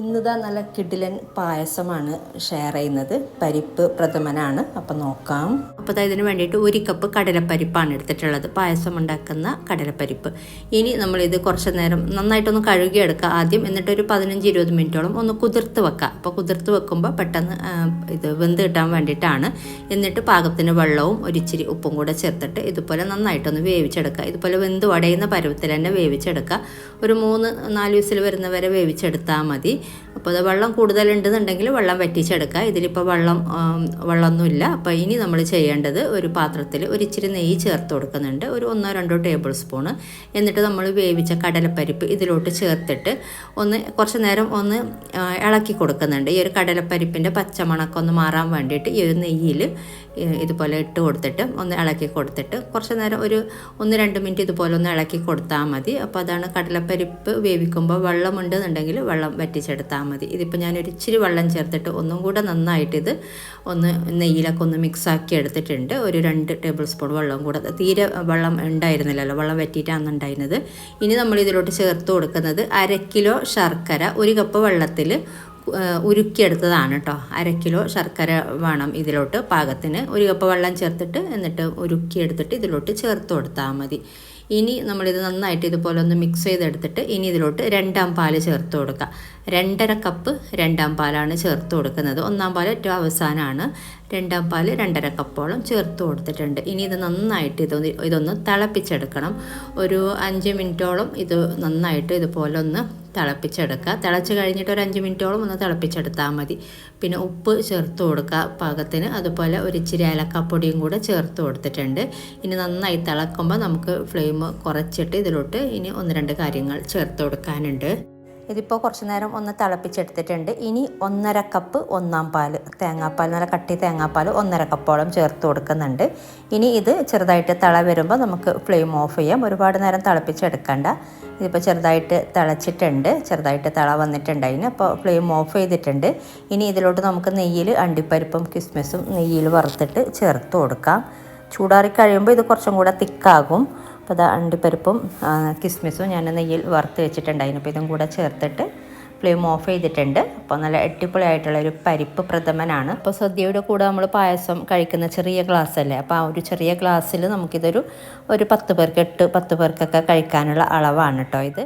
ഇന്നിതാ നല്ല കിടിലൻ പായസമാണ് ഷെയർ ചെയ്യുന്നത്. പരിപ്പ് പ്രഥമനാണ്. അപ്പം നോക്കാം. അപ്പോൾ അതായത് ഇതിന് വേണ്ടിയിട്ട് ഒരു കപ്പ് കടലപ്പരിപ്പാണ് എടുത്തിട്ടുള്ളത്. പായസം ഉണ്ടാക്കുന്ന കടലപ്പരിപ്പ്. ഇനി നമ്മളിത് കുറച്ച് നേരം നന്നായിട്ടൊന്ന് കഴുകിയെടുക്കുക ആദ്യം. എന്നിട്ട് ഒരു പതിനഞ്ച് ഇരുപത് മിനിറ്റോളം ഒന്ന് കുതിർത്ത് വെക്കുക അപ്പോൾ കുതിർത്ത് വെക്കുമ്പോൾ പെട്ടെന്ന് ഇത് വെന്ത് കിട്ടാൻ വേണ്ടിയിട്ടാണ്. എന്നിട്ട് പാകത്തിന് വെള്ളവും ഒരിച്ചിരി ഉപ്പും കൂടെ ചേർത്തിട്ട് ഇതുപോലെ നന്നായിട്ടൊന്ന് വേവിച്ചെടുക്കുക ഇതുപോലെ വെന്ത് വടയുന്ന പരുവത്തിൽ തന്നെ വേവിച്ചെടുക്കുക ഒരു മൂന്ന് നാല് വിസിൽ വരുന്നവരെ വേവിച്ചെടുത്താൽ മതി. അപ്പോൾ അത് വെള്ളം കൂടുതലുണ്ടെന്നുണ്ടെങ്കിൽ വെള്ളം വറ്റിച്ചെടുക്കുക. ഇതിലിപ്പോൾ വെള്ളം വെള്ളമൊന്നുമില്ല. അപ്പോൾ ഇനി നമ്മൾ ചെയ്യേണ്ടത് ഒരു പാത്രത്തിൽ ഒരു ഇച്ചിരി നെയ്യ് ചേർത്ത് കൊടുക്കുന്നുണ്ട്. ഒരു ഒന്നോ രണ്ടോ ടേബിൾ സ്പൂണ്. എന്നിട്ട് നമ്മൾ വേവിച്ച കടലപ്പരിപ്പ് ഇതിലോട്ട് ചേർത്തിട്ട് ഒന്ന് കുറച്ച് നേരം ഒന്ന് ഇളക്കി കൊടുക്കുന്നുണ്ട്. ഈ ഒരു കടലപ്പരിപ്പിന്റെ പച്ചമണക്കൊന്ന് മാറാൻ വേണ്ടിയിട്ട് ഈ ഒരു നെയ്യിൽ ഇതുപോലെ ഇട്ട് കൊടുത്തിട്ട് ഒന്ന് ഇളക്കി കൊടുത്തിട്ട് കുറച്ച് നേരം ഒരു ഒന്ന് രണ്ട് മിനിറ്റ് ഇതുപോലെ ഒന്ന് ഇളക്കി കൊടുത്താൽ മതി. അപ്പോൾ അതാണ് കടലപ്പരിപ്പ് വേവിക്കുമ്പോൾ വെള്ളമുണ്ടെന്നുണ്ടെങ്കിൽ വെള്ളം വറ്റിച്ചെടുത്താൽ മതി. ഇതിപ്പോൾ ഞാനൊരു ഇച്ചിരി വെള്ളം ചേർത്തിട്ട് ഒന്നും കൂടെ നന്നായിട്ട് ഇത് ഒന്ന് നെയ്യിലൊക്കെ ഒന്ന് മിക്സാക്കി എടുത്തിട്ടുണ്ട്. ഒരു രണ്ട് ടേബിൾ സ്പൂൺ വെള്ളം കൂടെ. തീരെ വെള്ളം ഉണ്ടായിരുന്നില്ലല്ലോ. വെള്ളം വറ്റിയിട്ടാണ് ഉണ്ടായിരുന്നത്. ഇനി നമ്മൾ ഇതിലോട്ട് ചേർത്ത് കൊടുക്കുന്നത് അര കിലോ ശർക്കര ഒരു കപ്പ് വെള്ളത്തിൽ ഉരുക്കിയെടുത്തതാണ് കേട്ടോ. അര കിലോ ശർക്കര വേണം ഇതിലോട്ട് പാകത്തിന്. ഒരു കപ്പ് വെള്ളം ചേർത്തിട്ട് എന്നിട്ട് ഉരുക്കിയെടുത്തിട്ട് ഇതിലോട്ട് ചേർത്ത് കൊടുത്താൽ മതി. ഇനി നമ്മളിത് നന്നായിട്ട് ഇതുപോലെ ഒന്ന് മിക്സ് ചെയ്തെടുത്തിട്ട് ഇനി ഇതിലോട്ട് രണ്ടാം പാൽ ചേർത്ത് കൊടുക്കുക രണ്ടര കപ്പ് രണ്ടാം പാലാണ് ചേർത്ത് കൊടുക്കുന്നത്. ഒന്നാം പാൽ ഏറ്റവും അവസാനമാണ് രണ്ടാം പാൽ രണ്ടര കപ്പോളം ചേർത്ത് കൊടുത്തിട്ടുണ്ട്. ഇനി ഇത് നന്നായിട്ട് ഇതൊന്ന് ഇതൊന്ന് തിളപ്പിച്ചെടുക്കണം. ഒരു അഞ്ച് മിനിറ്റോളം ഇത് നന്നായിട്ട് ഇതുപോലെ ഒന്ന് തിളപ്പിച്ചെടുക്കുക. തിളച്ച് കഴിഞ്ഞിട്ട് ഒരു അഞ്ച് മിനിറ്റോളം ഒന്ന് തിളപ്പിച്ചെടുത്താൽ മതി. പിന്നെ ഉപ്പ് ചേർത്ത് കൊടുക്കുക പാകത്തിന്. അതുപോലെ ഒരു ഇച്ചിരി ഏലക്കാപ്പൊടിയും കൂടെ ചേർത്ത് കൊടുത്തിട്ടുണ്ട്. ഇനി നന്നായി തിളക്കുമ്പോൾ നമുക്ക് ഫ്ലെയിം കുറച്ചിട്ട് ഇതിലോട്ട് ഇനി ഒന്ന് രണ്ട് കാര്യങ്ങൾ ചേർത്ത് കൊടുക്കാനുണ്ട്. ഇതിപ്പോൾ കുറച്ച് നേരം ഒന്ന് തിളപ്പിച്ചെടുത്തിട്ടുണ്ട്. ഇനി ഒന്നര കപ്പ് ഒന്നാം പാൽ തേങ്ങാപ്പാൽ നല്ല കട്ടി തേങ്ങാപ്പാൽ ഒന്നര കപ്പോളം ചേർത്ത് കൊടുക്കുന്നുണ്ട്. ഇനി ഇത് ചെറുതായിട്ട് തിള വരുമ്പോൾ നമുക്ക് ഫ്ലെയിം ഓഫ് ചെയ്യാം. ഒരുപാട് നേരം തിളപ്പിച്ചെടുക്കണ്ട. ഇതിപ്പോൾ ചെറുതായിട്ട് തിളച്ചിട്ടുണ്ട്. ചെറുതായിട്ട് തിള വന്നിട്ടുണ്ട് അതിന്. അപ്പോൾ ഫ്ലെയിം ഓഫ് ചെയ്തിട്ടുണ്ട്. ഇനി ഇതിലോട്ട് നമുക്ക് നെയ്യിൽ അണ്ടിപ്പരിപ്പും കിസ്മിസും നെയ്യിൽ വറുത്തിട്ട് ചേർത്ത് കൊടുക്കാം. ചൂടാറി കഴിയുമ്പോൾ ഇത് കുറച്ചും കൂടെ തിക്കാകും അപ്പോൾ അത് അണ്ടിപ്പരിപ്പും കിസ്മിസും ഞാൻ നെയ്യിൽ വറുത്ത് വെച്ചിട്ടുണ്ട് അപ്പോൾ ഇതും കൂടെ ചേർത്തിട്ട് ഫ്ലെയിം ഓഫ് ചെയ്തിട്ടുണ്ട്. അപ്പോൾ നല്ല അടിപൊളിയായിട്ടുള്ള ഒരു പരിപ്പ് പ്രഥമനാണ്. അപ്പോൾ സദ്യയുടെ കൂടെ നമ്മൾ പായസം കഴിക്കുന്ന ചെറിയ ഗ്ലാസ് അല്ലേ അപ്പോൾ ആ ഒരു ചെറിയ ഗ്ലാസ്സിൽ നമുക്കിതൊരു ഒരു പത്ത് പേർക്ക് എട്ട് പത്ത് പേർക്കൊക്കെ കഴിക്കാനുള്ള അളവാണ് കേട്ടോ ഇത്.